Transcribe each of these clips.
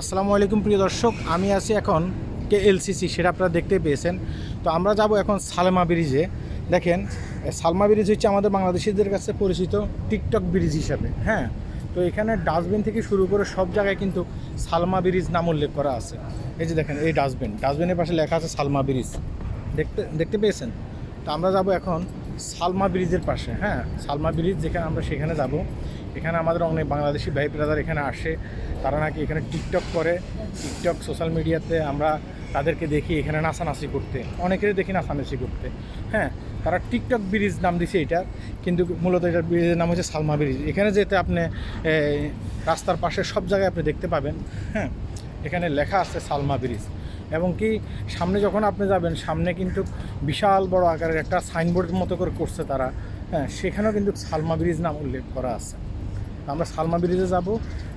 আসসালামু আলাইকুম প্রিয় দর্শক, আমি আছি এখন কে এলসিসি সেটা আপনারা দেখতে পেয়েছেন। তো আমরা যাব এখন সালমা ব্রিজে। দেখেন, সালমা ব্রিজ হচ্ছে আমাদের বাংলাদেশিদের কাছে পরিচিত টিকটক ব্রিজ হিসাবে হ্যাঁ? তো এখানে ডাস্টবিন থেকে শুরু করে সব জায়গায় কিন্তু সালমা ব্রিজ নাম উল্লেখ করা আছে। এই যে দেখেন, এই ডাস্টবিন, ডাস্টবিনের পাশে লেখা আছে সালমা ব্রিজ। দেখতে দেখতে পেয়েছেন? তো আমরা যাব এখন সালমা ব্রিজের পাশে হ্যাঁ? সালমা ব্রিজ যেখানে আমরা সেখানে যাব। এখানে আমাদের অনেক বাংলাদেশি ভাই ব্রাদার এখানে আসে। তারা নাকি এখানে টিকটক করে। টিকটক সোশ্যাল মিডিয়াতে আমরা তাদেরকে দেখি এখানে নাচানাচি করতে। অনেকেরই দেখি নাচানাচি করতে। হ্যাঁ তারা টিকটক ব্রিজ নাম দিছে এটা। কিন্তু মূলত এটার ব্রিজের নাম হচ্ছে সালমা ব্রিজ এখানে যেতে আপনি রাস্তার পাশে সব জায়গায় আপনি দেখতে পাবেন। হ্যাঁ এখানে লেখা আছে সালমা ব্রিজ এবং কি, সামনে যখন আপনি যাবেন, সামনে কিন্তু বিশাল বড় আকারের একটা সাইনবোর্ডের মতো করে করছে তারা। হ্যাঁ সেখানেও কিন্তু সালমা ব্রিজ নাম উল্লেখ করা আছে। আমরা সালমা ব্রিজে যাব,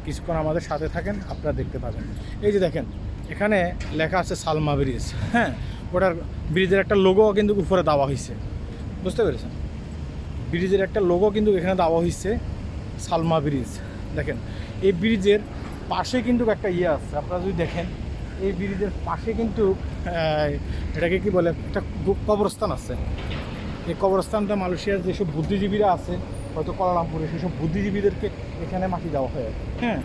কিছুক্ষণ আমাদের সাথে থাকেন, আপনারা দেখতে পাবেন। এই যে দেখেন, এখানে লেখা আছে সালমা ব্রিজ হ্যাঁ? ওটার ব্রিজের একটা লোগো কিন্তু উপরে দেওয়া হয়েছে বুঝতে পেরেছেন? ব্রিজের একটা লোগো কিন্তু এখানে দেওয়া হয়েছে সালমা ব্রিজ। দেখেন, এই ব্রিজের পাশে কিন্তু একটা ইয়ে আছে, আপনারা যদি দেখেন, এই ব্রিজের পাশে কিন্তু এটাকে কি বলে, একটা কবরস্থান আছে। এই কবরস্থানটা মালয়েশিয়ার যেসব বুদ্ধিজীবীরা আছে হয়তো কলালামপুরে সেসব বুদ্ধিজীবীদেরকে এখানে মাটি দেওয়া হয়। হ্যাঁ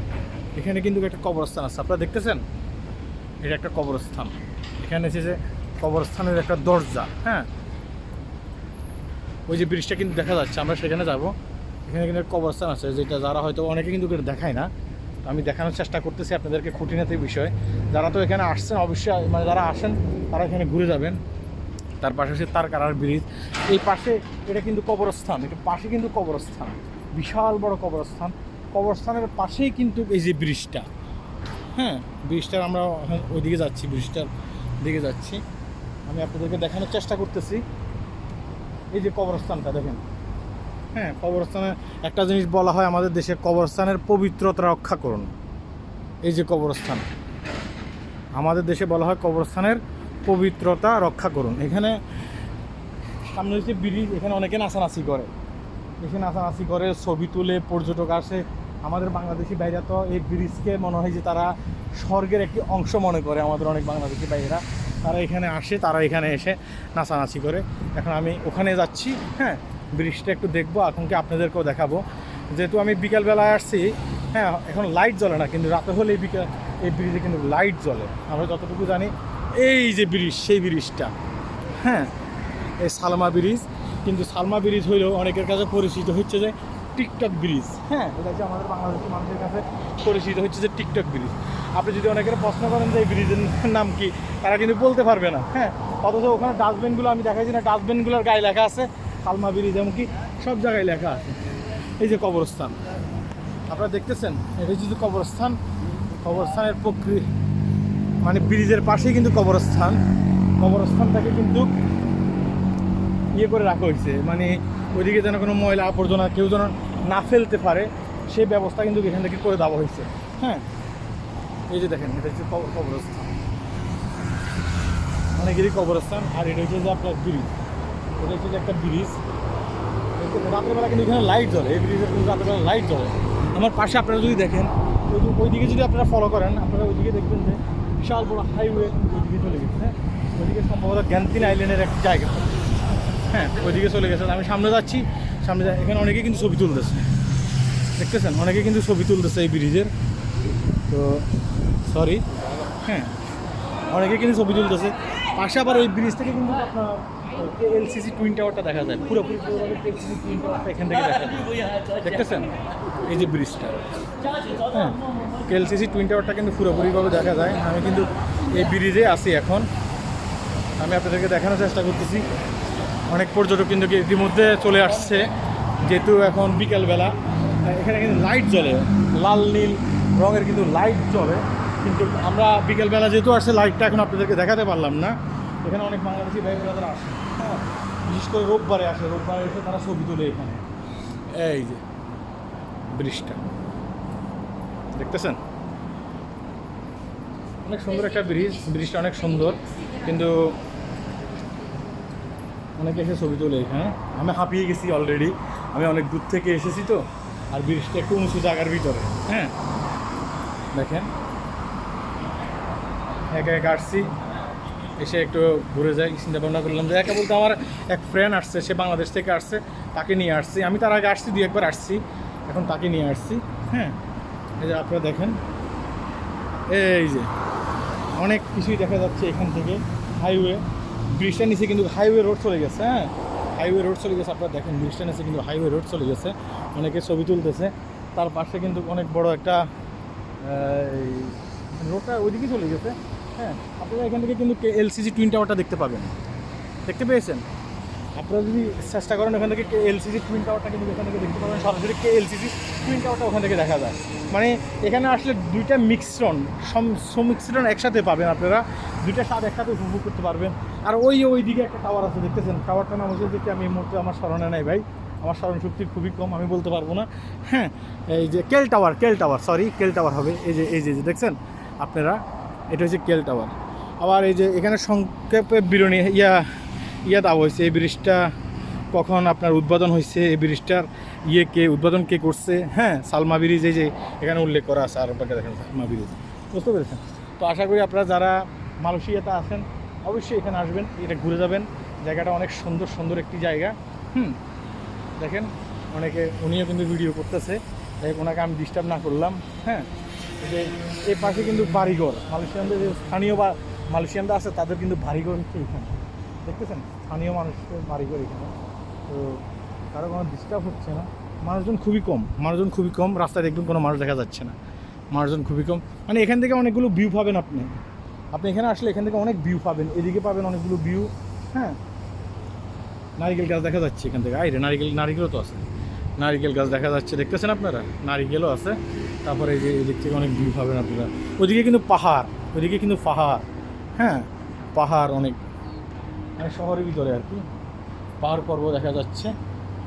এখানে কিন্তু একটা কবরস্থান আছে। আপনারা দেখতেছেন? এটা একটা কবরস্থান। এখানে এসে যে কবরস্থানের একটা দরজা হ্যাঁ? ওই যে ব্রিজটা কিন্তু দেখা যাচ্ছে, আমরা সেখানে যাব। এখানে কিন্তু একটা কবরস্থান আছে, যেটা যারা হয়তো অনেকে কিন্তু দেখায় না। আমি দেখানোর চেষ্টা করতেছি আপনাদেরকে খুঁটিনাতি বিষয়। যারা তো এখানে আসছেন, অবশ্যই মানে যারা আসেন, তারা এখানে ঘুরে যাবেন। তার পাশে আছে তার কারার ব্রিজ। এই পাশে এটা কিন্তু কবরস্থান, এটা পাশে কিন্তু কবরস্থান। বিশাল বড় কবরস্থান। কবরস্থানের পাশেই কিন্তু এই যে ব্রিজটা। হ্যাঁ ব্রিজটার আমরা ওইদিকে যাচ্ছি, ব্রিজটার দিকে যাচ্ছি। আমি আপনাদেরকে দেখানোর চেষ্টা করতেছি। এই যে কবরস্থানটা, দেখেন। হ্যাঁ কবরস্থানে একটা জিনিস বলা হয় আমাদের দেশে কবরস্থানের পবিত্রতা রক্ষা করুন। এই যে কবরস্থান। আমাদের দেশে বলা হয় কবরস্থানের পবিত্রতা রক্ষা করুন। এখানে সামনে হচ্ছে ব্রিজ এখানে অনেকে নাচানাচি করে। এখানে নাচানাচি করে, ছবি তুলে, পর্যটক আসে। আমাদের বাংলাদেশি বাইরা তো এই ব্রিজকে মনে হয় যে তারা স্বর্গের একটি অংশ মনে করে, আমাদের অনেক বাংলাদেশি বাইরা তারা এখানে আসে, তারা এখানে এসে নাচানাচি করে। এখন আমি ওখানে যাচ্ছি হ্যাঁ ব্রিজটা একটু দেখব এখন কি আপনাদেরকেও দেখাবো। যেহেতু আমি বিকালবেলায় আসছি হ্যাঁ এখন লাইট জ্বলে না, কিন্তু রাতে হলে এই বিকেল, এই ব্রিজে কিন্তু লাইট জ্বলে। আমরা যতটুকু জানি এই যে ব্রিজ, সেই ব্রিজটা। হ্যাঁ এই সালমা ব্রিজ। কিন্তু সালমা ব্রিজ হইলেও অনেকের কাছে পরিচিত হচ্ছে যে টিকটক ব্রিজ। হ্যাঁ এটা হচ্ছে আমাদের বাংলাদেশের মানুষের কাছে পরিচিত হচ্ছে যে টিকটক ব্রিজ। আপনি যদি অনেকের প্রশ্ন করেন যে এই ব্রিজের নাম কি, তারা কিন্তু বলতে পারবে না। হ্যাঁ অথচ ওখানে ডাস্টবিনগুলো আমি দেখাইছি না, ডাস্টবিনগুলোর গায়ে লেখা আছে, সালমা ব্রিজ এমনকি সব জায়গায় লেখা আছে। এই যে কবরস্থান। আপনারা দেখতেছেন, এটা হচ্ছে যে কবরস্থান। কবরস্থানের প্রক্রিয়া মানে ব্রিজের পাশেই কিন্তু কবরস্থান। কবরস্থানটাকে কিন্তু ইয়ে করে রাখা হয়েছে। মানে ওইদিকে যেন কোনো ময়লা আবর্জনা কেউ যেন না ফেলতে পারে, সেই ব্যবস্থা কিন্তু এখান থেকে করে দেওয়া হয়েছে। হ্যাঁ? এই যে দেখেন, এটা হচ্ছে কবর- কবরস্থান। অনেকেরই কবরস্থান, আর এটা হচ্ছে যে আপনার ব্রিজ। এটা হচ্ছে যে একটা ব্রিজ। রাত্রেবেলা কিন্তু এখানে লাইট জ্বলে। এই ব্রিজের কিন্তু রাত্রেবেলা লাইট জ্বলে। আমার পাশে আপনারা যদি দেখেন ওইদিকে যদি আপনারা ফলো করেন, আপনারা ওইদিকে দেখবেন যে বিশাল বড় হাইওয়ে ওইদিকে চলে গেছে হ্যাঁ? ওইদিকে সম্ভবত গ্যান্তিন আইল্যান্ডের একটা জায়গা। হ্যাঁ ওইদিকে চলে গেছে। আমি সামনে যাচ্ছি, সামনে যা এখানে অনেকে কিন্তু ছবি তুলতেছে। দেখতেছেন? অনেকে কিন্তু ছবি তুলতেছে এই ব্রিজের। তো সরি হ্যাঁ অনেকে কিন্তু ছবি তুলতেছে। পাশে আবার ওই ব্রিজ থেকে কিন্তু আপনার এলসিসি টুইন টাওয়ারটা দেখা যায়, পুরোপুরি এলসিসি টুইন টাওয়ারটা এখান থেকে দেখা যায়। দেখতেছেন? এই যে ব্রিজটা হ্যাঁ এলসিসি টুইন টাওয়ারটা কিন্তু পুরোপুরিভাবে দেখা যায়। আমি কিন্তু এই ব্রিজে আছি এখন। আমি আপনাদেরকে দেখানোর চেষ্টা করতেছি। অনেক পর্যটক কিন্তু ইতিমধ্যে চলে আসছে, যেহেতু এখন বিকেলবেলা। এখানে কিন্তু লাইট জ্বলে, লাল, নীল রঙের কিন্তু লাইট জ্বলে। কিন্তু আমরা বিকেলবেলা যেহেতু আসছে লাইটটা এখন আপনাদেরকে দেখাতে পারলাম না। এখানে অনেক বাংলাদেশি ভাই বোনেরা আসে বিশেষ করে রোববারে আসে, রোববারে এসে তারা ছবি তোলে এখানে। এই যে, ব্রিজটা। দেখতেছেন? অনেক সুন্দর একটা ব্রিজ, ব্রিজটা অনেক সুন্দর, কিন্তু অনেকে এসে ছবি তোলে এখানে। আমি হাঁপিয়ে গেছি অলরেডি আমি অনেক দূর থেকে এসেছি তো, আর ব্রিজটা একটু উঁচু জায়গার ভিতরে হ্যাঁ? দেখেন। একা একা আসছি। এসে একটু ঘুরে যাই চিন্তা ভাবনা করলাম যে একা বলতে আমার এক ফ্রেন্ড আসছে, সে বাংলাদেশ থেকে আসছে, তাকে নিয়ে আসছি। আমি তার আগে আসছি, দুই একবার আসছি, এখন তাকে নিয়ে আসছি হ্যাঁ? এই যে আপনারা দেখেন, এই যে অনেক কিছুই দেখা যাচ্ছে এখান থেকে। হাইওয়ে ব্রিজটার নিচে কিন্তু হাইওয়ে রোড চলে গেছে হ্যাঁ? হাইওয়ে রোড চলে গেছে, আপনারা দেখেন, ব্রিজটার নিচে কিন্তু হাইওয়ে রোড চলে গেছে। অনেকে ছবি তুলতেছে। তার পাশে কিন্তু অনেক বড় একটা রোডটা ওইদিকে চলে গেছে। হ্যাঁ আপনারা এখান থেকে কিন্তু এলসিজি টুইন টাওয়ারটা দেখতে পাবেন। দেখতে পেয়েছেন? আপনারা যদি চেষ্টা করেন ওখান থেকে এলসিজি টুইন টাওয়ারটা কিন্তু এখান থেকে দেখতে পাবেন, সরাসরি কে এলসিজি টুইন টাওয়ারটা ওখান থেকে দেখা যায়। মানে এখানে আসলে দুইটা মিক্সরন সমিশ্রণ একসাথে পাবেন আপনারা। দুইটা স্বাদ একসাথে উপভোগ করতে পারবেন। আর ওই ওই দিকে একটা টাওয়ার আছে, দেখতেছেন? টাওয়ারটা নাম হচ্ছে আমি এই মুহূর্তে আমার স্মরণে নাই ভাই। আমার স্মরণ শক্তি খুবই কম, আমি বলতে পারব না। হ্যাঁ এই যে কেল টাওয়ার কেল টাওয়ার সরি কেল টাওয়ার হবে। এই যে এই যে দেখছেন? আপনারা এটা হচ্ছে কেল টাওয়ার। আবার এই যে এখানে সংক্ষেপে বিরণী, ইয়া ইয়া দেওয়া হয়েছে, এই ব্রিজটা কখন আপনার উদ্বোধন হয়েছে, এই ব্রিজটার ইয়ে কে, উদ্বোধন কে করছে হ্যাঁ সালমা ব্রিজ এই যে এখানে উল্লেখ করা আছে আর দেখেন সালমা ব্রিজ। বুঝতে পেরেছেন? তো আশা করি আপনারা যারা মালয়েশিয়াতে আছেন, অবশ্যই এখানে আসবেন, এটা ঘুরে যাবেন। জায়গাটা অনেক সুন্দর সুন্দর একটি জায়গা, হুম। দেখেন, অনেকে, উনিও কিন্তু ভিডিও করতেছে। ওনাকে আমি ডিস্টার্ব না করলাম হ্যাঁ। যে এই পাশে কিন্তু বাড়িঘর। মালয়েশিয়ানদের যে স্থানীয় বা মালয়েশিয়ানরা আছে, তাদের কিন্তু বাড়িঘর হচ্ছে এখানে। দেখতেছেন? স্থানীয় মানুষের বাড়িঘর এখানে। তো কারও কোনো ডিস্টার্ব হচ্ছে না। মানুষজন খুবই কম। মানুষজন খুবই কম। রাস্তায় দেখবেন কোনো মানুষ দেখা যাচ্ছে না। মানুষজন খুবই কম। মানে এখান থেকে অনেকগুলো ভিউ পাবেন আপনি। আপনি এখানে আসলে এখান থেকে অনেক ভিউ পাবেন। এদিকে পাবেন অনেকগুলো ভিউ হ্যাঁ? নারিকেল গাছ দেখা যাচ্ছে এখান থেকে। আইরে, নারিকেল নারিকেলও তো আছে। নারিকেল গাছ দেখা যাচ্ছে, দেখতেছেন আপনারা? নারিকেলও আছে। তারপরে এই যে এদিক থেকে অনেক ভিউ পাবেন আপনারা। ওইদিকে কিন্তু পাহাড়, ওইদিকে কিন্তু পাহাড়। হ্যাঁ পাহাড় অনেক। মানে শহরের ভিতরে আর কি। পাহাড় পর্ব দেখা যাচ্ছে।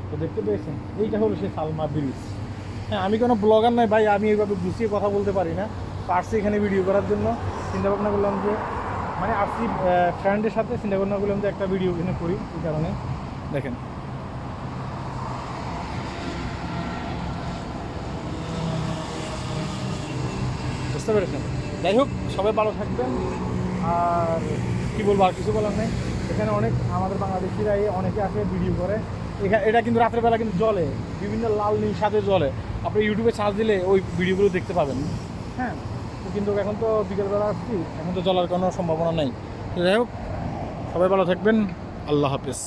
তো দেখতে পেয়েছেন, এইটা হলো সে সালমা ব্রিজ। হ্যাঁ আমি কোনো ব্লগার নয় ভাই, আমি এইভাবে গুছিয়ে কথা বলতে পারি না। আসছি এখানে ভিডিও করার জন্য। চিন্তা ভাবনা করলাম যে মানে আসছি ফ্রেন্ডের সাথে চিন্তা ভাবনা করলাম যে একটা ভিডিও এখানে করি, এই কারণে। দেখেন বুঝতে পেরেছেন। যাই হোক, সবাই ভালো থাকবেন। আর কি বলব, আর কিছু বলার নেই। এখানে অনেক আমাদের বাংলাদেশিরা এই অনেকে আসে ভিডিও করে। এখানে এটা কিন্তু রাতের বেলা কিন্তু জলে বিভিন্ন লাল নীল সাথে জলে আপনি ইউটিউবে সার্চ দিলে ওই ভিডিওগুলো দেখতে পাবেন। হ্যাঁ কিন্তু এখন তো বিকেলবেলা আসছি। এখন তো জলার কোনো সম্ভাবনা নেই। যাই হোক, সবাই ভালো থাকবেন। আল্লাহ হাফেজ।